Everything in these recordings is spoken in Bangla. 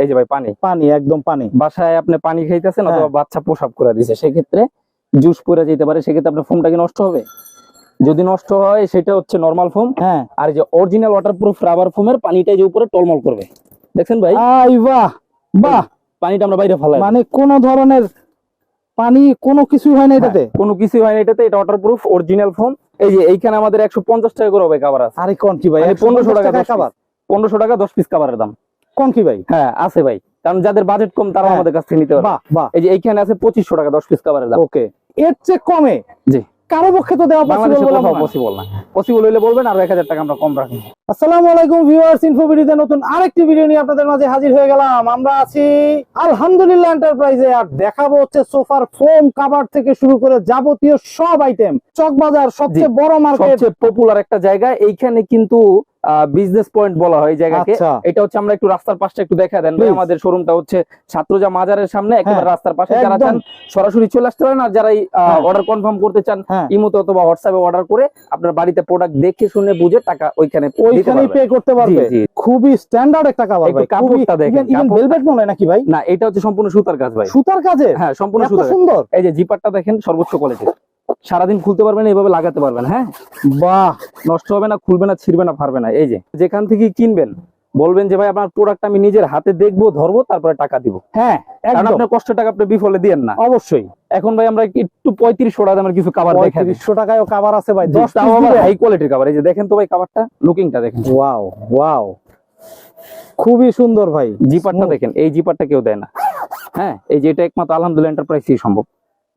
এই যে ভাই পানি। পানি একদম পানি। বাসায় আপনি পানি খাইতেছেন হ্যাঁ। অথবা বাচ্চা প্রসাব করে দিছে সেক্ষেত্রে জুস পরে যেতে পারে সেক্ষেত্রে আপনার ফোমটা কি নষ্ট হবে? যদি নষ্ট হয় সেটা হচ্ছে নর্মাল ফোম হ্যাঁ। আর এই যে অরিজিনাল ওয়াটারপ্রুফ রাবার ফোমের পানিটা যে উপরে টলমল করবে। দেখছেন ভাই? আই বাহ বাহ। পানিটা আমরা বাইরে ফেলাই। মানে কোন ধরনের পানি কোনো কিছু হয় না এটাতে? হ্যাঁ, কোনো কিছু হয় না এটাতে এটা ওয়াটারপ্রুফ অরিজিনাল ফোম এই যে এইখানে আমাদের একশো পঞ্চাশ টাকা করে হবে কাবার আছে। আরে কোন কি ভাই? মানে 1500 টাকা দশ খাবার পনেরোশো টাকা দশ পিস কাবারের দাম। কোন কি ভাই? হ্যাঁ আছে ভাই। কারণ যাদের বাজেট কম তারা হ্যাঁ। আমাদের কাছ থেকে নিতে পারে এই যে এইখানে আছে পঁচিশশো টাকা দশ পিস কাবারের দাম। ওকে। এর চেয়ে কমে? জি। কারও পক্ষে তো দেওয়া পসিবল না। পসিবল হইলে বলবেন আর এক হাজার টাকা আমরা কম রাখি আসসালামু আলাইকুম ভিউয়ার্স নতুন আরেকটি ভিডিও নিয়ে আপনাদের মাঝে হাজির হয়ে গেলাম। আমরা আছি আলহামদুলিল্লাহ এন্টারপ্রাইজে আর দেখাবো হচ্ছে সোফার ফোম কাভার থেকে শুরু করে যাবতীয় সব আইটেম চকবাজার সবচেয়ে বড় মার্কেট সবচেয়ে পপুলার একটা জায়গা। এইখানে কিন্তু বিজনেস পয়েন্ট বলা হয় জায়গাকে। আচ্ছা। এটা হচ্ছে আমরা একটু রাস্তার পাশে একটু দেখা দেন. আমাদের শোরুমটা হচ্ছে ছাত্রজা মাজারের সামনে একেবারে হ্যাঁ, রাস্তার পাশে। যারা চান সরাসরি চলে আসতে পারেন। আর যারা হ্যাঁ। অর্ডার কনফার্ম করতে চান হ্যাঁ। ইমোতে অথবা হোয়াটসঅ্যাপে অর্ডার করে আপনার বাড়িতে প্রোডাক্ট দেখে শুনে বুঝে টাকা ওইখানে দিতে পে করতে পারবে। খুবই স্ট্যান্ডার্ড একটা কাভার ভাই। কাপড়টা দেখেন, ইভেন ভেলভেট মনে নাকি ভাই? না এটা হচ্ছে সম্পূর্ণ সুতার কাজ ভাই। সুতার কাজে হ্যাঁ সম্পূর্ণ সুতার। সুন্দর। এই যে জিপারটা দেখেন সর্বোচ্চ সারাদিন খুলতে পারবেন এইভাবে লাগাতে পারবেন হ্যাঁ? বাহ! নষ্ট হবে না খুলবে না ছিড়বে না ফারবে না। এই যে যেখান থেকে কিনবেন বলবেন যে ভাই আপনার প্রোডাক্ট আমি নিজের হাতে দেখব ধরবো তারপরে টাকা দিব। হ্যাঁ কারণ আপনার কষ্ট টাকা আপনি বিফলে দিয়েন না। অবশ্যই। এখন ভাই আমরা একটু পঁয়ত্রিশশো টাকা দামের কিছু কাবার দেখেন পঁয়ত্রিশশো টাকায়ও কাভার আছে ভাই দশ হাই কোয়ালিটির কাবার এই যে দেখেন তো ভাই কাবারটা লুকিংটা দেখেন। ওয়াও ওয়াও খুবই সুন্দর ভাই। জিপারটা দেখেন এই জিপারটা কেউ দেয় না। হ্যাঁ এই যে এটা একমাত্র আলহামদুলিল্লাহ এন্টারপ্রাইজ সম্ভব।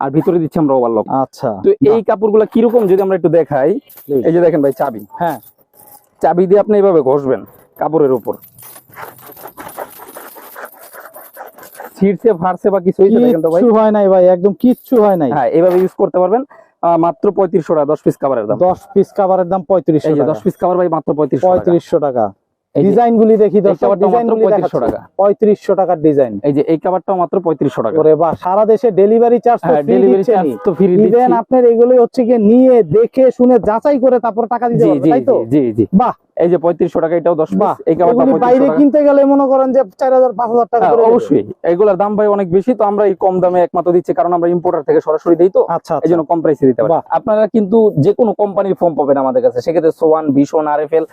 আর ভিতরে দিচ্ছি আমরা ওভারলক আচ্ছা। তো এই কাপড়গুলো কীরকম যদি আমরা একটু দেখাই এই যে দেখেন ভাই চাবি। হ্যাঁ। চাবি দিয়ে আপনি এইভাবে ঘষবেন। কাপড়ের উপর। ছিঁড়ছে ফাড়ছে বা কিছু হয়েছে দেখেন তো ভাই? কিচ্ছু হয় নাই ভাই একদম কিচ্ছু হয় নাই। হ্যাঁ এইভাবে ইউজ করতে পারবেন। মাত্র পঁয়ত্রিশশো টাকা দশ পিস কাভারের দাম। দশ পিস কাভারের দাম পঁয়ত্রিশশো টাকা। দশ পিস কাভার ভাই মাত্র পঁয়ত্রিশশো টাকা। পঁয়ত্রিশশো টাকা। ডিজাইন গুলি দেখি পঁয়ত্রিশশো টাকা। পঁয়ত্রিশশো টাকার ডিজাইন। এই যে এই কাভারটাও মাত্র পঁয়ত্রিশশো টাকা। ওরে বাহ সারা দেশে ডেলিভারি চার্জ ডেলিভারি চার্জ তো ফ্রি ইভেন আপনার এগুলো হচ্ছে গিয়ে নিয়ে দেখে শুনে যাচাই করে তারপর টাকা দিতে তাই তো? জি জি। বাহ এই যে পঁয়ত্রিশশো টাকা এটাও দশ পিস এই বাইরে কিনতে গেলে মনে করেন যে চার হাজার পাঁচ হাজার টাকা হ্যাঁ, অবশ্যই। এগুলোর দাম ভাই অনেক বেশি তো আমরা এই কম দামে একমাত্র দিচ্ছি কারণ আমরা ইম্পোর্টার থেকে সরাসরি দিই তো। আচ্ছা এই জন্য কম প্রাইসে দিতে পারি। আপনারা কিন্তু যে কোনো কোম্পানির ফোম পাবেন আমাদের কাছে। সেক্ষেত্রে সোয়ান ভীষণ আর এফ এল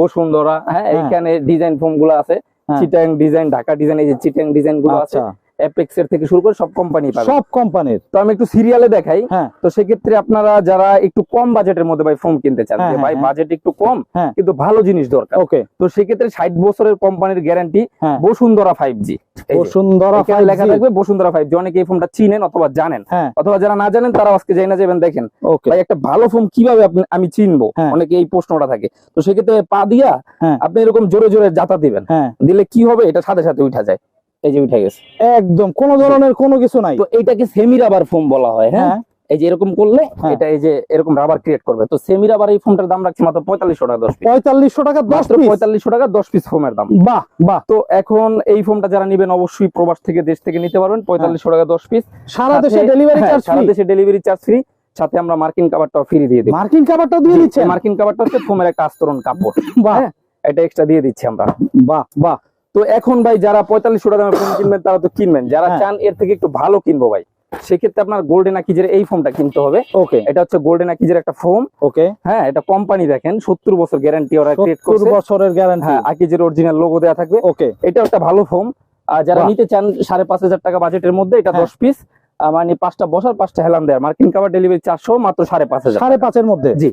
বসুন্ধরা হ্যাঁ হ্যাঁ। এখানে ডিজাইন ফোমগুলো আছে। হ্যাঁ। চিটাং ডিজাইন ঢাকা ডিজাইন এই যে চিটাং ডিজাইনগুলো আছে। আচ্ছা অ্যাপেক্স এর থেকে শুরু করে সব কোম্পানি পাবেন। সব কোম্পানির তো আমি একটু সিরিয়ালে দেখাই। হ্যাঁ। তো সেক্ষেত্রে আপনারা যারা একটু কম বাজেটের মধ্যে ভাই ফোম কিনতে চান হ্যাঁ, যে ভাই হ্যাঁ, বাজেট একটু কম হ্যাঁ। কিন্তু ভালো জিনিস দরকার। ওকে তো সেক্ষেত্রে ষাট বছরের কোম্পানির গ্যারান্টি হ্যাঁ। বসুন্ধরা ফাইভ জি বসুন্ধরা লেখা 5G থাকবে বসুন্ধরা ফাইভ জি অনেকে এই ফোনটা চিনেন অথবা জানেন। হ্যাঁ। অথবা যারা না জানেন তারা আজকে যাই না যাবেন দেখেন। ভাই একটা ভালো ফোন কীভাবে আমি চিনবো? হ্যাঁ। অনেকে এই প্রশ্নটা থাকে। তো সেক্ষেত্রে পা দিয়া হ্যাঁ। আপনি এরকম জোরে জোরে যাতা দিবেন। হ্যাঁ। দিলে কি হবে? এটা সাথে সাথে উঠা যায়। এই যে উঠে গেছে। একদম কোন ধরনের কোনো কিছু নাই। তো এটাকে সেমি রাবার ফোম বলা হয় হ্যাঁ? হ্যাঁ। এই যে এরকম করলে হ্যাঁ। এটা এই যে এরকম রাবার ক্রিয়েট করবে। তো সেমি রাবার এই ফোনটার দাম রাখছি মাত্র পঁয়তাল্লিশশো টাকা দশ পঁয়তাল্লিশশো টাকা দশ পঁয়তাল্লিশশো টাকা দশ পিস ফোমের দাম। বাহ বাহ। তো এখন এই ফোনটা যারা নিবেন অবশ্যই প্রবাস থেকে দেশ থেকে নিতে পারবেন পঁয়তাল্লিশশো টাকা দশ পিস সারা দেশে ডেলিভারি চার্জ হ্যাঁ, সারা দেশে ডেলিভারি চার্জ ফ্রি সাথে আমরা মার্কিন কাভারটাও ফ্রি দিয়ে দিই মার্কিন কাভারটাও দিয়ে দিচ্ছে মার্কিন কাভারটা হচ্ছে ফোমের একটা আস্তরণ কাপড়। বাহ। হ্যাঁ, এটা এক্সট্রা দিয়ে দিচ্ছি আমরা। বাহ বাহ। তো এখন ভাই যারা পঁয়তাল্লিশশো টাকা দামের ফোন কিনবেন তারা তো কিনবেন। যারা হ্যাঁ। চান এর থেকে একটু ভালো কিনবো ভাই। সেক্ষেত্রে আপনার গোল্ডেন আকিজের এই ফোনটা কিনতে হবে। ওকে। এটা হচ্ছে গোল্ডেন আকিজের একটা ফোম ওকে। হ্যাঁ এটা কোম্পানি দেখেন সত্তর বছর গ্যারান্টি ওরা সত্তর বছরের গ্যারান্টি হ্যাঁ আকিজের অরিজিনাল লোগো দেওয়া থাকবে। ওকে। এটা একটা ভালো ফোম আর যারা নিতে চান সাড়ে পাঁচ হাজার টাকা বাজেটের মধ্যে এটা হ্যাঁ। দশ পিস মানে পাঁচটা বসার পাঁচটা হেলান দেয় মার্কিন কাভার ডেলিভারি চারশো মাত্র সাড়ে পাঁচ হাজার। সাড়ে পাঁচের মধ্যে? জি।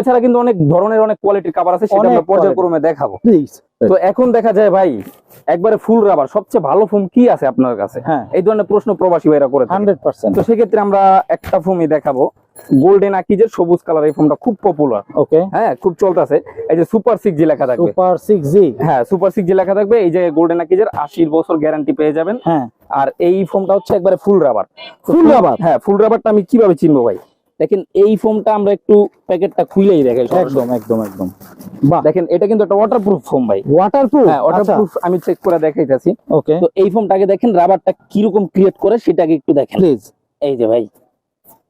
এছাড়া কিন্তু অনেক ধরনের অনেক কোয়ালিটির কাভার আছে সেটা আমরা পর্যায়ক্রমে দেখাবো। প্লিজ তো এখন দেখা যায় ভাই একবারে ফুল রাবার সবচেয়ে ভালো ফোম কি আছে আপনার কাছে? হ্যাঁ। এই ধরনের প্রশ্ন প্রবাসী ভাইরা করে হান্ড্রেড পার্সেন্ট। তো সেক্ষেত্রে আমরা একটা ফোমই দেখাবো। গোল্ডেন আকিজের সবুজ কালার এই ফোনটা খুব পপুলার ওকে হ্যাঁ খুব চলতেছে। এই যে সুপার সিক্স জি লেখা থাকবে। সুপার সিক্স জি হ্যাঁ সুপার সিক্স জি লেখা থাকবে এই যে গোল্ডেন আকিজের আশির বছর গ্যারান্টি পেয়ে যাবেন। হ্যাঁ। আর এই ফোমটা হচ্ছে একবারে ফুল রাবার ফুল রাবার হ্যাঁ ফুল রাবারটা আমি কীভাবে চিনবো ভাই? দেখেন এই ফোমটা আমরা একটু প্যাকেটটা খুলেই সরাসরি। একদম একদম একদম। বাহ। দেখেন এটা কিন্তু একটা ওয়াটারপ্রুফ ফোম ভাই। ওয়াটারপ্রুফ হ্যাঁ ওয়াটারপ্রুফ আমি চেক করে দেখাইতেছি। ওকে তো এই ফোমটাকে দেখেন রাবারটা কীরকম ক্রিয়েট করে সেটাকে একটু দেখেন। প্লিজ এই যে ভাই।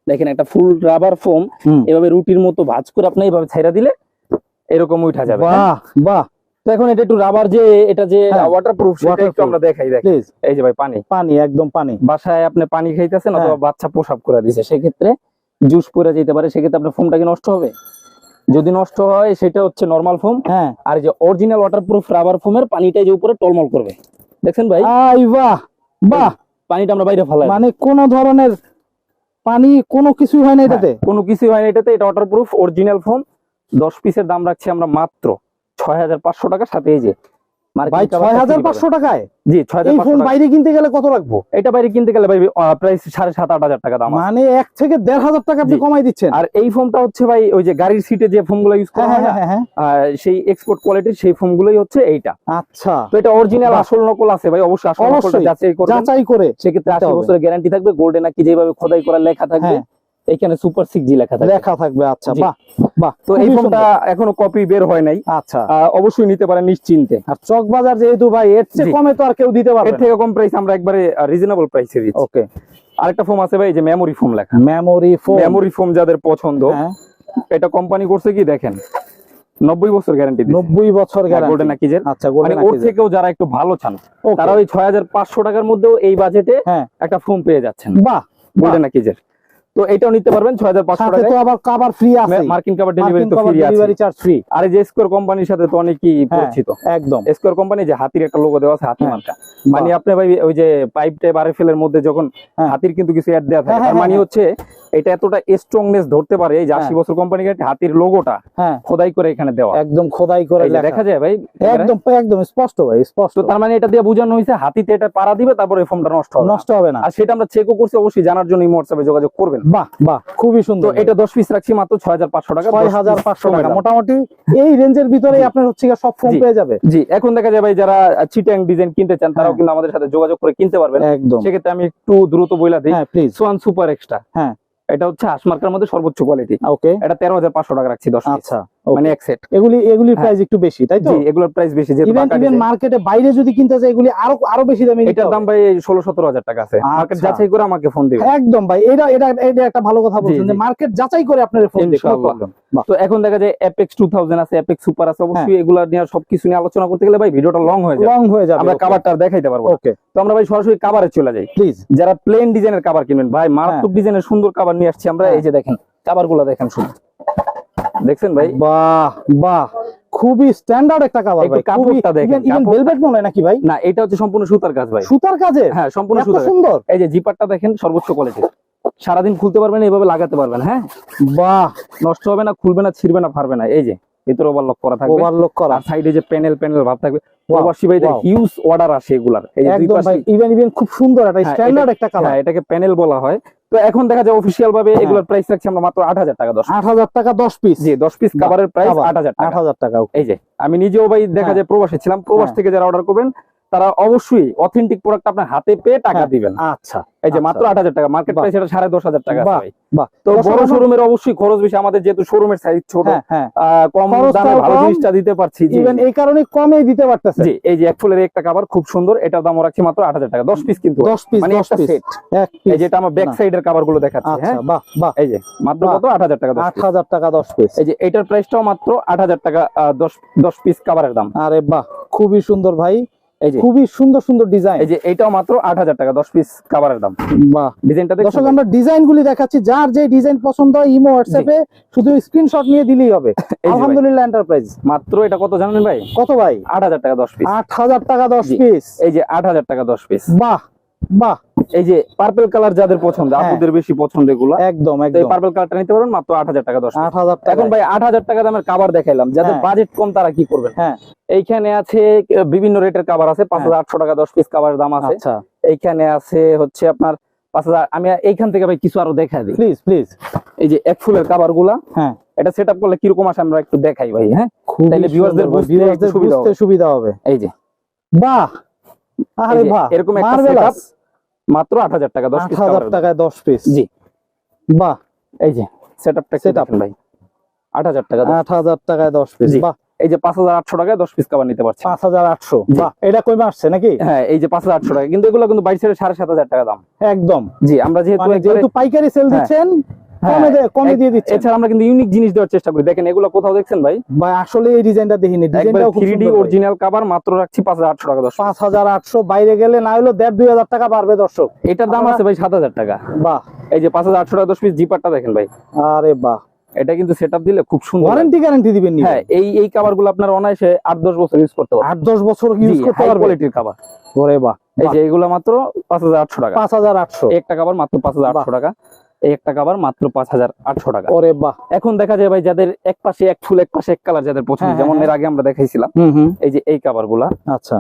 দেখেন একটা ফুল রাবার ফোম এভাবে রুটির মতো ভাঁজ করে আপনি এইভাবে ছেড়ে দিলে এরকম উঠা যাবে। হ্যাঁ? বাহ। বাহ তো এখন এটা একটু রাবার যে এটা যে হ্যাঁ, ওয়াটারপ্রুফ সেটা একটু আমরা দেখাই দেখ প্লিজ এই যে ভাই পানি। পানি একদম পানি। বাসায় আপনি পানি খাইতেছেন হ্যাঁ। অথবা বাচ্চা পোশাক করে দিছে সেক্ষেত্রে জুস পরে যেতে পারে সেক্ষেত্রে আপনার ফোমটা কি নষ্ট হবে? যদি নষ্ট হয় সেটা হচ্ছে নর্মাল ফোম হ্যাঁ। আর যে অরিজিনাল ওয়াটারপ্রুফ রাবার ফোমের পানিটা যে উপরে টলমল করবে। দেখছেন ভাই? আই বাহ বাহ। পানিটা আমরা বাইরে ফেলাই মানে কোন ধরনের পানি কোনো কিছুই হয় না এটাতে? কোনো কিছু হয় না এটাতে। এটা ওয়াটারপ্রুফ অরিজিনাল ফোম দশ পিসের দাম রাখছি আমরা মাত্র ছয় হাজার পাঁচশো টাকা। সাথে এই যে ভাই cover ছয় টা হাজার free পাঁচশো টাকায়? জি ছয় হাজার এই ফোন বাইরে কিনতে গেলে কত লাগবো এটা বাইরে কিনতে গেলে ভাই প্রায় সাড়ে সাত আট হাজার টাকা দাম মানে থেকে টাকা আপনি কমাই দিচ্ছেন। আর এই ফোমটা হচ্ছে ভাই ওই যে গাড়ির সিটে যে ইউজ করা হ্যাঁ হয় হ্যাঁ সেই এক্সপোর্ট কোয়ালিটির সেই হচ্ছে এইটা। আচ্ছা। তো এটা অরিজিনাল আসল নকল আছে ভাই অবশ্যই আসল নকলটা অবশ্যই। যাচাই করবেন। যাচাই করে। সেক্ষেত্রে দিতে আশি হবে। বছরের গ্যারান্টি থাকবে গোল্ডে নাকি যেভাবে খোদাই করা লেখা থাকবে। এখানে সুপার সিক্স জি লেখা থাকবে। লেখা থাকবে আচ্ছা বাহ বাহ তো এই ফোনটা এখনও কপি বের হয় নাই। আচ্ছা। অবশ্যই নিতে পারেন নিশ্চিন্তে। আর চকবাজার যেহেতু ভাই এর চেয়ে কমে তো আর কেউ দিতে পারবে এর থেকে কম প্রাইস আমরা একবারে রিজনেবল প্রাইসে দিচ্ছি। ওকে আরেকটা ফোম আছে ভাই যে মেমোরি ফোম লেখা। মেমোরি ফোন মেমোরি ফোম যাদের পছন্দ হ্যাঁ। এটা কোম্পানি করছে কি দেখেন নব্বই বছর গ্যারান্টি নব্বই বছর গোল্ডেন গ্যারান্টি আচ্ছা মানে ওর থেকেও যারা একটু ভালো চান তারা ওই ছয় হাজার পাঁচশো টাকার মধ্যেও এই বাজেটে হ্যাঁ। একটা ফোন পেয়ে যাচ্ছেন। বাহ গোল্ডেন নাকিজের তো এটাও নিতে পারবেন ছয় হাজার পাঁচশো সাথে তো আবার কভার ফ্রি আছে মার্কিন কাবার ডেলিভারি তো ফ্রি আছে। ডেলিভারি চার্জ ফ্রি আর এই যে স্কোয়ার কোম্পানির সাথে তো অনেকই হ্যাঁ। পরিচিত। একদম। স্কোয়ার কোম্পানি যে হাতির একটা লোগো দেওয়া আছে হাতি হ্যাঁ। মার্কা মানে আপনি ভাই ওই যে পাইপ টাইপ আরএফএল এর মধ্যে যখন হ্যাঁ। হাতির কিন্তু কিছু অ্যাড দেওয়া থাকে মানে। হচ্ছে এটা এতটা স্ট্রংনেস ধরতে পারে এই যে আশি হ্যাঁ। বছর কোম্পানি হাতির লোগোটা হ্যাঁ। খোদাই করে এখানে দেওয়া। একদম খোদাই করে লেখা। দেখা যায় ভাই একদম একদম স্পষ্ট ভাই স্পষ্ট। তার মানে এটা দিয়ে বোঝানো হয়েছে হাতিতে এটা পাড়া দিবে তারপরে ফোনটা নষ্ট হবে নষ্ট হবে না। আর সেটা আমরা চেকও করছি অবশ্যই জানার জন্য এই হোয়াটসঅ্যাপে যোগাযোগ করবেন। বাহ বাহ। খুবই সুন্দর এটা দশ পিস রাখছি মাত্র ছয় হাজার পাঁচশো টাকা ছয় হাজার পাঁচশো টাকা। মোটামুটি এই রেঞ্জের ভিতরেই আপনার হচ্ছে সব ফোন। পেয়ে যাবে। জি এখন দেখা যায় ভাই যারা চিটাং ডিজাইন কিনতে চান তারাও হ্যাঁ। কিন্তু আমাদের সাথে যোগাযোগ করে কিনতে পারবেন। একদম। সেক্ষেত্রে আমি একটু দ্রুত বইলা দিই। প্লিজ সোয়ান সুপার এক্সট্রা হ্যাঁ। এটা হচ্ছে হাসমার্কার মধ্যে সর্বোচ্চ কোয়ালিটি ওকে এটা তেরো হাজার পাঁচশো টাকা রাখছি দশ আচ্ছা। মানে এক সেট এগুলি এগুলির হ্যাঁ। প্রাইস একটু বেশি তাই তো? এগুলোর প্রাইস বেশি যেহেতু ইভেন মার্কেটে বাইরে যদি কিনতে চাই এগুলি আরও আরও বেশি দামে এটার দাম ভাই ষোলো সতেরো হাজার টাকা আছে। মার্কেট আচ্ছা। যাচাই করে আমাকে ফোন দিবে একদম ভাই এটা এটা এটা একটা ভালো কথা বলছেন যে মার্কেট যাচাই করে আপনার ফোন দিবে কোনো ইনশাআল্লাহ। problem। বাহ, তো এখন দেখা যায় অ্যাপেক্স টু থাউজেন্ড আছে অ্যাপেক্স সুপার আছে অবশ্যই এগুলা নিয়ে সবকিছু নিয়ে আলোচনা করতে গেলে ভাই ভিডিওটা লং হয়ে যায় লং হয়ে যাবে আমরা কাভারটা দেখাইতে পারব ওকে তো আমরা ভাই সরাসরি কাভারে চলে যাই। প্লিজ যারা প্লেন ডিজাইনের কাভার কিনবেন ভাই মারাত্মক ডিজাইনের সুন্দর কাভার নিয়ে আসছি আমরা হ্যাঁ। এই যে দেখেন কাভারগুলা দেখেন শুধু দেখছেন ভাই? বাহ বাহ। খুবই স্ট্যান্ডার্ড একটা কাভার ভাই। কাপড়টা দেখেন, ইভেন কাপড়- ভেলভেট মনে হয় নাকি ভাই? না এটা হচ্ছে সম্পূর্ণ সুতার কাজ ভাই। সুতার কাজে? হ্যাঁ সম্পূর্ণ সুতার। সুন্দর। এই যে জিপারটা দেখেন সর্বোচ্চ কোয়ালিটি সারাদিন খুলতে পারবেন এইভাবে লাগাতে পারবেন হ্যাঁ? বাহ। নষ্ট হবে না খুলবে না ছিড়বে না ফারবে না এই যে। ভিতরে ওভারলক করা থাকবে। ওভারলক করা। সাইডে যে প্যানেল প্যানেল ভাব থাকবে। প্রবাসী ভাইদের হিউজ অর্ডার আসে এগুলার। এই দুই পাশে ইভেন ইভেন খুব সুন্দর একটা স্ট্যান্ডার্ড একটা কালার হ্যাঁ এটাকে প্যানেল বলা হয়। তো এখন দেখা যায় অফিসিয়াল ভাবে হ্যাঁ। এগুলোর প্রাইস রাখছি আমরা মাত্র আট হাজার টাকা দশ আট হাজার টাকা দশ পিস জি দশ পিস কাভারের প্রাইস আট হাজার আট টাকা হাজার টাকা এই যে আমি নিজেও ভাই দেখা হ্যাঁ। যায় প্রবাসে ছিলাম। প্রবাস। থেকে যারা অর্ডার করবেন তারা অবশ্যই অথেন্টিক প্রোডাক্ট আপনার হাতে পেয়ে টাকা হ্যাঁ। দিবেন। আচ্ছা এই যে আচ্ছা। মাত্র আট হাজার টাকা মার্কেট। প্রাইস এটা সাড়ে দশ হাজার টাকা আছে ভাই। বাহ। তো বড় শোরুমের অবশ্যই খরচ বেশি আমাদের যেহেতু শোরুমের সাইজ ছোট হ্যাঁ হ্যাঁ। কম দামে ভালো জিনিসটা দিতে পারছি এই কারণে কমে দিতে পারতেছে। জি এই যে এক ফুলের একটা কাভার খুব সুন্দর এটার দাম রাখছি মাত্র আট হাজার টাকা দশ পিস কিন্তু। দশ পিস মানে একটা পিস সেট এক এই যেটা আমার ব্যাক। সাইডের কাভারগুলো দেখাচ্ছি আচ্ছা হ্যাঁ? বাহ বাহ। এই যে মাত্র। কত? আট হাজার টাকা আট হাজার টাকা দশ পিস এই যে এটার প্রাইসটাও মাত্র আট হাজার টাকা দশ দশ পিস কাভারের দাম। আরে বাহ খুবই সুন্দর ভাই। খুবই সুন্দর সুন্দর ডিজাইন এই যে এটাও মাত্র আট হাজার টাকা দশ পিস কাভারের দাম। বাহ। ডিজাইনটা দর্শক আমরা ডিজাইন গুলি দেখাচ্ছি। যার যে ডিজাইন পছন্দ হয় ইমো হোয়াটসঅ্যাপে শুধু স্ক্রিনশট নিয়ে দিলেই হবে। আলহামদুলিল্লাহ এন্টারপ্রাইজ মাত্র এটা কত জানেন ভাই? কত ভাই? আট হাজার টাকা দশ পিস আট হাজার টাকা দশ পিস এই যে আট হাজার টাকা দশ পিস বাহ। বাহ এই যে পার্পল কালার যাদের পছন্দ হ্যাঁ। আপুদের বেশি পছন্দ এগুলা। একদম তো একদম। পার্পল কালারটা নিতে মাত্র আট হাজার টাকা এখন ভাই আট হাজার টাকা দামের কাভার দেখাইলাম যাদের হ্যাঁ। বাজেট কম তারা কি করবেন? হ্যাঁ। এইখানে আছে বিভিন্ন রেটের কাভার আছে পাঁচ হাজার আটশো টাকা দশ পিস কাভারের দাম আছে। আচ্ছা। এইখানে আছে হচ্ছে আপনার পাঁচ হাজার আমি এইখান থেকে ভাই কিছু আরও দেখা দিই। প্লিজ প্লিজ এই যে এক ফুলের কাভারগুলা হ্যাঁ। এটা সেট করলে কীরকম আসে আমরা একটু দেখাই ভাই হ্যাঁ? বুঝতে সুবিধা হবে। এই যে। বাহ! এরকম একটা মাত্র টাকা পিস টাকায় দশ পিস জি। বাহ। এই যে ভাই। টাকা দশ- আট হাজার টাকায় দশ পিস জি। বাহ। এই যে পাঁচ হাজার আটশো টাকায় দশ পিস কাভার নিতে পারছি। পাঁচ হাজার আটশো জি। বাহ। এটা কই আসছে নাকি? হ্যাঁ এই যে পাঁচ হাজার আটশো টাকা কিন্তু এগুলো কিন্তু বাইশ সাড়ে সাত হাজার টাকা দাম। একদম। জি আমরা যেহেতু মানে যেহেতু পাইকারি সেল হ্যাঁ। দিচ্ছেন কমে দে- কমে দিয়ে দিচ্ছে এছাড়া আমরা কিন্তু ইউনিক জিনিস দেওয়ার চেষ্টা করি। দেখেন এগুলো কোথাও দেখছেন ভাই? ভাই আসলে এই ডিজাইনটা দেখিনি। খুব থ্রি ডি। অরিজিনাল কাভার মাত্র রাখছি পাঁচ হাজার আটশো টাকা দশ পাঁচ হাজার আটশো বাইরে গেলে না হলেও দেড় দুই হাজার টাকা বাড়বে দর্শক। এটার দাম আছে ভাই সাত হাজার টাকা। বাহ। এই যে পাঁচ হাজার আটশো টাকা দশ পিস জিপারটা দেখেন ভাই। আরে বাহ। এটা কিন্তু সেট দিলে খুব সুন্দর ওয়ারেন্টি গ্যারান্টি দিবেন নি হ্যাঁ এই এই কাভারগুলো আপনার অনায়াসে আট দশ বছর ইউজ করতে পারবেন। আট দশ বছর ইউজ করতে হাই কোয়ালিটির কাভার ওরে বাহ এই যে এগুলো মাত্র পাঁচ হাজার আটশো টাকা। পাঁচ হাজার আটশো। এই একটা কাভার মাত্র পাঁচ হাজার আটশো টাকা। এই একটা কাবার মাত্র পাঁচ হাজার আটশো টাকা। ওরে বাহ। এখন দেখা যায় ভাই যাদের এক পাশে এক ফুল এক পাশে এক কালার যাদের পছন্দ হ্যাঁ, যেমন হ্যাঁ, এর আগে আমরা দেখাইছিলাম এই যে এই কাবারগুলা। আচ্ছা।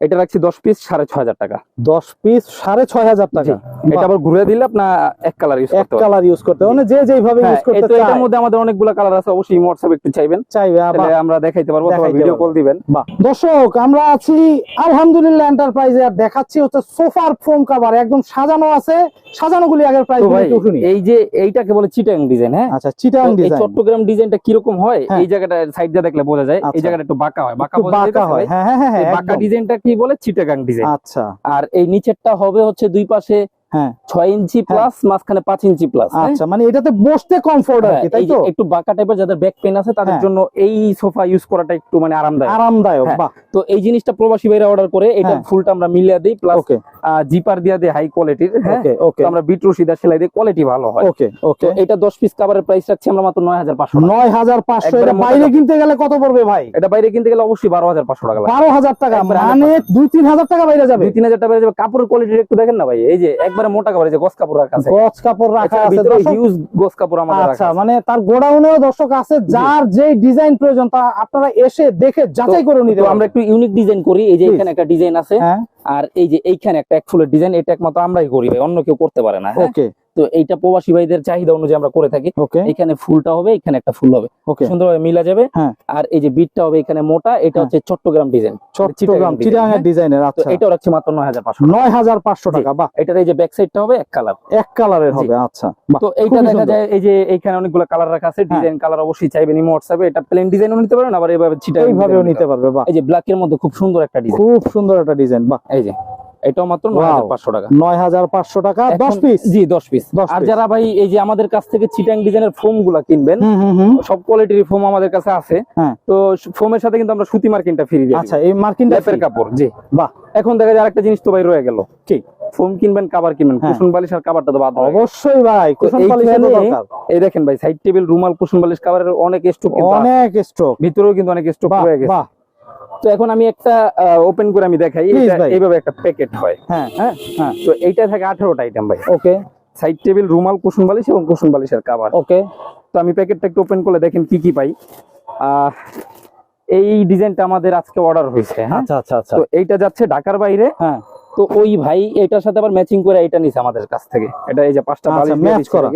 এটা রাখছি দশ পিস সাড়ে ছয় হাজার টাকা। দশ পিস সাড়ে ছয় হাজার টাকা। এটা আবার ঘুরে দিলে আপনার এক কালার ইউজ এক করতে কালার ইউজ করতে মানে যে যেভাবে হ্যাঁ, ইউজ করতে এই তো এটার মধ্যে আমাদের অনেকগুলো কালার আছে অবশ্যই হোয়াটসঅ্যাপ একটু চাইবেন। চাইবে তাহলে আমরা দেখাইতে পারব অথবা ভিডিও কল দিবেন। বাহ। দর্শক আমরা আছি আলহামদুলিল্লাহ এন্টারপ্রাইজে আর দেখাচ্ছি হচ্ছে সোফার ফোম কভার একদম সাজানো আছে। সাজানো গুলি আগের প্রাইস একটু শুনি এই যে এইটাকে বলে চিটাং ডিজাইন হ্যাঁ? আচ্ছা চিটাং ডিজাইন এই চট্টগ্রাম ডিজাইনটা কীরকম হয়? হ্যাঁ। এই জায়গাটা সাইড দিয়ে দেখলে বোঝা যায়। এই আচ্ছা। জায়গাটা একটু বাঁকা হয় বাঁকা বোঝা বাঁকা হয়। হ্যাঁ হ্যাঁ হ্যাঁ হ্যাঁ, বাঁকা। ডিজাইনটা কি বলে? চিটাগাং ডিজাইন আচ্ছা। আর এই নিচেরটা হবে হচ্ছে দুই পাশে হ্যাঁ। ছয় ইঞ্চি প্লাস মাঝখানে পাঁচ ইঞ্চি প্লাস আচ্ছা মানে এটাতে বসতে কমফোর্ট তাই তো? একটু বাঁকা টাইপের যাদের ব্যাক পেন আছে তাদের হ্যাঁ। জন্য এই সোফা ইউজ করাটা একটু মানে আরামদায়ক। আরামদায়ক হ্যাঁ। বাহ। তো এই জিনিসটা প্রবাসী ভাইরা অর্ডার করে এটা হ্যাঁ। ফুলটা আমরা মিলিয়ে দিই প্লাস জিপার দিয়ে দিই হাই কোয়ালিটির হ্যাঁ? ওকে ওকে আমরা বিট রশিদা সেলাই দিই কোয়ালিটি ভালো হয়। ওকে ওকে এটা দশ পিস কাভারের প্রাইস রাখছি আমরা মাত্র নয় হাজার পাঁচশো নয় হাজার পাঁচশো একবারে এটা বাইরে কিনতে গেলে কত পড়বে ভাই? এটা বাইরে কিনতে গেলে অবশ্যই বারো হাজার পাঁচশো টাকা লাগবে। বারো হাজার টাকা মানে দুই তিন হাজার টাকা বাইরে যাবে। দুই তিন হাজার টাকা বেড়ে যাবে। কাপড়ের কোয়ালিটি একটু দেখেন না ভাই এই যে একবারে মোটা কাপড় এই যে গস কাপড় রাখা আছে। গছ কাপড় রাখা আছে। হিউজ গস কাপড় আমাদের আচ্ছা রাখা আছে। মানে তার গোডাউনেও দর্শক আছে যার যে ডিজাইন প্রয়োজন তা আপনারা এসে দেখে যাচাই করে নিতে আমরা একটু ইউনিক ডিজাইন করি এই যে এখানে একটা ডিজাইন আছে হ্যাঁ। আর এই যে এইখানে একটা এক ফুলের ডিজাইন এটা একমাত্র আমরাই করি ভাই অন্য কেউ করতে পারে না হ্যাঁ? ওকে তো এইটা প্রবাসী ভাইদের চাহিদা অনুযায়ী আমরা করে থাকি। এখানে ফুলটা হবে এখানে একটা ফুল হবে। সুন্দরভাবে মিলা যাবে। হ্যাঁ। আর এই যে বিটটা হবে এখানে মোটা এটা হ্যাঁ। হচ্ছে চট্টগ্রাম ডিজাইন। চট্টগ্রাম design, এর হ্যাঁ? ডিজাইনের আচ্ছা। এটাও রাখছি মাত্র নয় হাজার পাঁচশো নয় হাজার পাঁচশো জি। টাকা বাহ। এটার এই যে ব্যাক সাইডটা হবে এক কালার এক কালারের। হবে আচ্ছা। তো এইটা দেখা যায় এই যে এইখানে অনেকগুলো কালার রাখা আছে ডিজাইন কালার অবশ্যই চাইবেন ইমো হোয়াটসঅ্যাপে এটা প্লেন ডিজাইনও নিতে পারেন আবার এইভাবে ছিটা এইভাবেও নিতে পারবে বাহ। এই যে ব্ল্যাক এর মধ্যে খুব সুন্দর একটা ডিজাইন খুব সুন্দর একটা ডিজাইন বাহ। এই যে। এটাও মাত্র নয় হাজার পাঁচশো টাকা। নয় হাজার পাঁচশো টাকা দশ এখন- পিস জি দশ পিস আর যারা ভাই এই যে আমাদের কাছ থেকে চিটাং ডিজাইনের ফোমগুলা কিনবেন সব কোয়ালিটির ফোম আমাদের কাছে আছে। হ্যাঁ। তো ফোমের সাথে কিন্তু আমরা সুতি মার্কিনটা ফ্রি দিই আচ্ছা এই মার্কিনটা ল্যাপের কাপড় জি। বাহ। এখন দেখা যায় আরেকটা জিনিস তো ভাই রয়ে গেল। কি? ফোম কিনবেন কাবার কিনবেন হ্যাঁ। কুশন বালিশ আর কাবারটা তো বাদ অবশ্যই ভাই কুশন দরকার। এই দেখেন ভাই সাইড টেবিল রুমাল কুশন বালিশ কাবারের অনেক স্টক কিন্তু অনেক স্ট্রোক ভিতরেও কিন্তু অনেক স্টক বাহ রয়ে গেছে। তো এখন আমি একটা ওপেন করে আমি দেখাই। এইভাবে একটা প্যাকেট হয়। হ্যাঁ হ্যাঁ হ্যাঁ। তো এইটা থাকে আঠারোটা আইটেম ভাই। ওকে সাইড টেবিল রুমাল কুশন বালিশ এবং কুশন বালিশের কাবার ওকে তো আমি প্যাকেটটা একটু ওপেন করলে দেখেন কি কি পাই। এই ডিজাইনটা আমাদের আজকে অর্ডার হয়েছে হ্যাঁ? আচ্ছা আচ্ছা আচ্ছা। তো এইটা যাচ্ছে ঢাকার বাইরে। হ্যাঁ। তো ওই ভাই এটার সাথে আবার ম্যাচিং করে এটা নিছে আমাদের কাছ থেকে। এটা এই যে পাঁচটা আচ্ছা, বালিশ দিয়ে করা।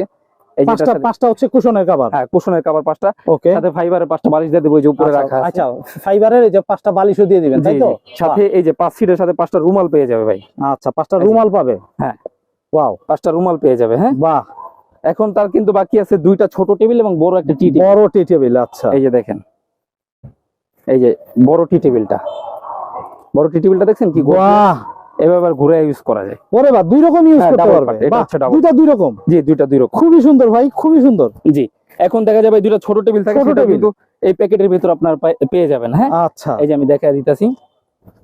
পাঁচটা পাঁচটা হচ্ছে কুশনের কাবার হ্যাঁ কুশনের কাবার পাঁচটা। ওকে সাথে ফাইবারের পাঁচটা বালিশ দিয়ে দেবো যে উপরে রাখা আচ্ছা ফাইবারের এই যে পাঁচটা বালিশও দিয়ে দিবেন তাই তো? সাথে এই যে পাঁচ সিটের সাথে পাঁচটা রুমাল পেয়ে যাবে ভাই। আচ্ছা পাঁচটা রুমাল পাবে? হ্যাঁ। ওয়াও পাঁচটা রুমাল পেয়ে যাবে হ্যাঁ? বাহ। এখন তার কিন্তু বাকি আছে দুইটা ছোট টেবিল এবং বড় একটা টি বড় টি টেবিল আচ্ছা। এই যে দেখেন। এই যে বড় টি টেবিলটা। বড় টি টেবিলটা দেখছেন কি? বাহ। এভাবে ঘুরে ইউজ করা যায়। ওরে বাহ দুই রকম ইউজ হ্যাঁ, করতে পারবে। দুইটা দুই রকম। জি দুইটা দুই রকম। খুবই সুন্দর ভাই খুবই সুন্দর। জি এখন দেখা যাবে দুইটা ছোট টেবিল থাকে ছোট কিন্তু এই প্যাকেটের ভিতর আপনার পেয়ে যাবেন হ্যাঁ? আচ্ছা। এই যে আমি দেখা দিতেছি।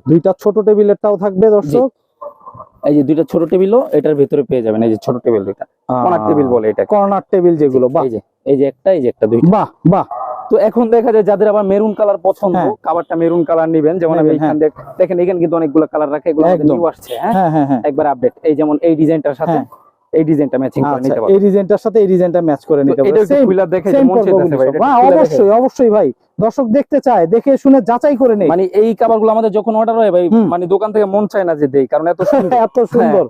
দুইটা ছোট টেবিলেরটাও থাকবে দর্শক। এই যে দুইটা ছোট টেবিলও এটার ভিতরে পেয়ে যাবেন এই যে ছোট টেবিল দুইটা। কর্নার টেবিল বলে এটা কর্নার টেবিল যেগুলো বাহ। এই যে এই যে একটা এই যে একটা দুইটা। বাহ বাহ। তো এখন দেখা যায় যাদের আবার মেরুন কালার পছন্দ হ্যাঁ। কাবারটা মেরুন কালার নিবেন যেমন আমি নেবেন, এখান দেখেন এখানে কিন্তু অনেকগুলো কালার রাখে এগুলো। নিউ আসছে হ্যাঁ? হ্যাঁ হ্যাঁ হ্যাঁ। একবার আপডেট এই যেমন এই ডিজাইনটার সাথে হ্যাঁ। এই ডিজাইনটা ম্যাচিং করে আচ্ছা নিতে এই পারবেন। ডিজাইনটার সাথে এই ডিজাইনটা ম্যাচ করে নিতে পারবে একটু দেখে মন চাইতেছে ভাই হ্যাঁ। অবশ্যই অবশ্যই ভাই। দর্শক দেখতে চায় দেখে শুনে যাচাই করে নেই। মানে এই কাবারগুলো আমাদের যখন অর্ডার হয় ভাই মানে দোকান থেকে মন চায় না যে দেই কারণ এত সুন্দর। এত সুন্দর।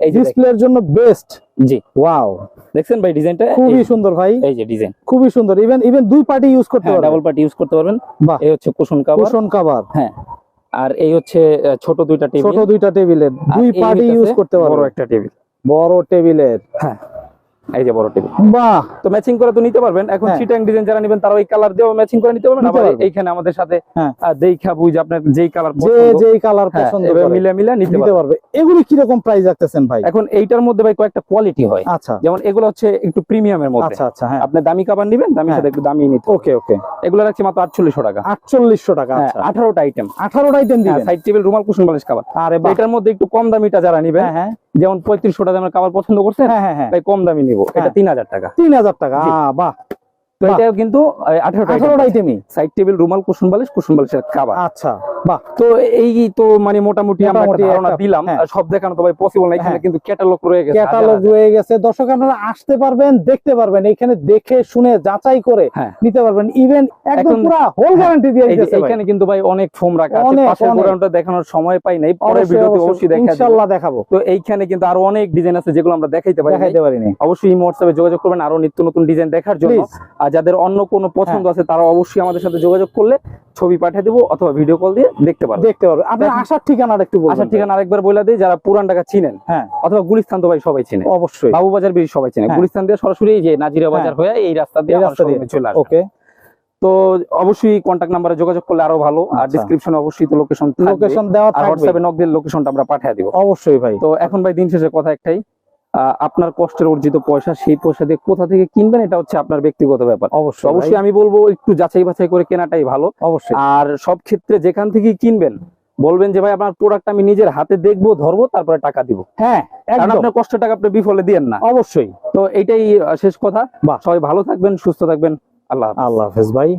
এই। ডিসপ্লের জন্য বেস্ট জি। ওয়াও দেখছেন ভাই ডিজাইনটা? খুবই সুন্দর ভাই। এই যে ডিজাইন। খুবই সুন্দর। ইভেন ইভেন দুই পার্টি ইউজ করতে পারবেন। ডাবল পার্টি ইউজ করতে পারবেন। বাহ। এই হচ্ছে কুশন কভার কুশন কভার হ্যাঁ। আর এই হচ্ছে ছোট দুইটা টেবিল। ছোট দুইটা টেবিলের। দুই পার্টি ইউজ করতে বড় একটা টেবিল। বড় টেবিলের। হ্যাঁ। এই যে বড় টেবিল। বাহ। তো ম্যাচিং করে তো নিতে পারবেন। এখন হ্যাঁ। চিটাং ডিজাইন যারা নেবেন তারা ওই কালার দিয়েও ম্যাচিং করে নিতে পারবেন। আবার এইখানে আমাদের সাথে হ্যাঁ। দেখা বুঝ আপনার যেই কালার যে যেই কালার হ্যাঁ, পছন্দ করে। মিলে মিলে নিতে পারবে। এগুলি কীরকম প্রাইস রাখতেছেন ভাই? এখন এইটার মধ্যে ভাই কয়েকটা কোয়ালিটি হয়। আচ্ছা। যেমন এগুলো হচ্ছে একটু প্রিমিয়ামের মধ্যে। আচ্ছা আচ্ছা হ্যাঁ। আপনি দামি কাবার নিবেন দামি হ্যাঁ। সাথে একটু দামি নিতে ওকে ওকে এগুলো রাখছি মাত্র আটচল্লিশশো টাকা। আটচল্লিশশো টাকা আচ্ছা। আঠারোটা আইটেম আঠারোটা আইটেম দিবেন? সাইড টেবিল রুমাল কুশন বালিশ কাবার। আরে এটার মধ্যে একটু কম দামিটা যারা নিবেন হ্যাঁ হ্যাঁ। যেমন পঁয়ত্রিশশো টাকা দামের কাবার পছন্দ করছে হ্যাঁ হ্যাঁ হ্যাঁ। কম দামি নিবো। এটা হ্যাঁ। তিন হাজার টাকা। তিন হাজার টাকা বাহ। তো বাহ। এটাও কিন্তু আঠারোটা আঠারোটা আইটেমই সাইড টেবিল রুমাল কুশন বালিশ কুশন বালিশের কাবার আচ্ছা বাহ। তো এই তো মানে মোটামুটি আমরা ধারণা দিলাম। সব দেখানো তো ভাই পসিবল না এখানে। কিন্তু ক্যাটালগ রয়ে গেছে ক্যাটালগ রয়ে গেছে। দর্শক আপনারা আসতে পারবেন দেখতে পারবেন। এখানে দেখে শুনে যাচাই করে হ্যাঁ। নিতে পারবেন। ইভেন একদম পুরো হোল গ্যারান্টি দিয়ে। এখানে কিন্তু ভাই অনেক ফোম রাখা আছে। পাশের গোডাউনটা দেখানোর সময় পাই নাই। পরে অবশ্যই, ভিডিওতে অবশ্যই, ইনশাআল্লাহ দেখাবো। তো এইখানে কিন্তু আরও অনেক ডিজাইন আছে যেগুলো আমরা দেখাইতে পারি অবশ্যই এই হোয়াটসঅ্যাপে যোগাযোগ করবেন। আরও নিত্য নতুন ডিজাইন দেখার জন্য। আর যাদের অন্য কোনো পছন্দ হ্যাঁ। আছে তারা অবশ্যই আমাদের সাথে যোগাযোগ করলে ছবি পাঠিয়ে দেবো অথবা ভিডিও কল দিয়ে দেখতে পারবেন দেখতে পারবেন আপনার। আসার ঠিকানাটা একটু আসার ঠিকানা আরেকবার বলে দিই যারা পুরান ঢাকা চিনেন হ্যাঁ। অথবা গুলিস্তান তো ভাই সবাই চিনে। অবশ্যই। বাবু বাজার বেশি সবাই চিনে। হ্যাঁ। গুলিস্তান দিয়ে সরাসরি যে নাজিরা বাজার হয়ে এই রাস্তা দিয়ে রাস্তা দিয়ে। চলে আসবে ওকে। তো অবশ্যই কন্ট্যাক্ট নাম্বারে যোগাযোগ করলে আরও ভালো। আর আচ্ছা। ডিসক্রিপশনে অবশ্যই তো লোকেশন লোকেশন দেওয়া আর হোয়াটসঅ্যাপে নক দিলে লোকেশনটা আমরা পাঠিয়ে দিব। অবশ্যই ভাই। তো এখন ভাই দিন শেষে কথা একটাই। আপনার কষ্টের অর্জিত পয়সা সেই পয়সা দিয়ে কোথা থেকে কিনবেন এটা হচ্ছে আপনার ব্যক্তিগত ব্যাপার। অবশ্যই অবশ্যই আমি বলব একটু যাচাই বাছাই করে কেনাটাই ভালো। অবশ্যই। আর সব ক্ষেত্রে যেখান থেকে কিনবেন বলবেন যে ভাই আপনার প্রোডাক্ট আমি নিজের হাতে দেখব ধরবো তারপরে টাকা দিব। হ্যাঁ কারণ আপনার কষ্টের টাকা আপনি বিফলে দিয়েন না। অবশ্যই। তো এইটাই আহ, শেষ কথা। সবাই ভালো থাকবেন সুস্থ থাকবেন। আল্লাহ আল্লাহ হাফেজ ভাই।